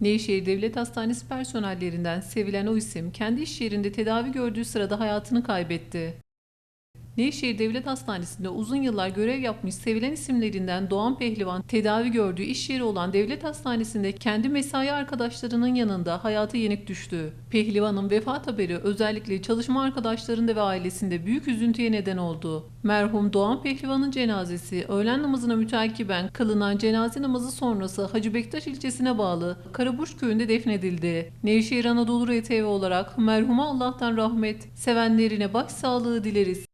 Nevşehir Devlet Hastanesi personellerinden sevilen o isim kendi iş yerinde tedavi gördüğü sırada hayatını kaybetti. Nevşehir Devlet Hastanesi'nde uzun yıllar görev yapmış sevilen isimlerinden Doğan Pehlivan tedavi gördüğü iş yeri olan devlet hastanesinde kendi mesai arkadaşlarının yanında hayata yenik düştü. Pehlivan'ın vefat haberi özellikle çalışma arkadaşlarında ve ailesinde büyük üzüntüye neden oldu. Merhum Doğan Pehlivan'ın cenazesi öğlen namazına müteakiben kılınan cenaze namazı sonrası Hacı Bektaş ilçesine bağlı Karabuş köyünde defnedildi. Nevşehir Anadolu RTV olarak merhuma Allah'tan rahmet, sevenlerine başsağlığı dileriz.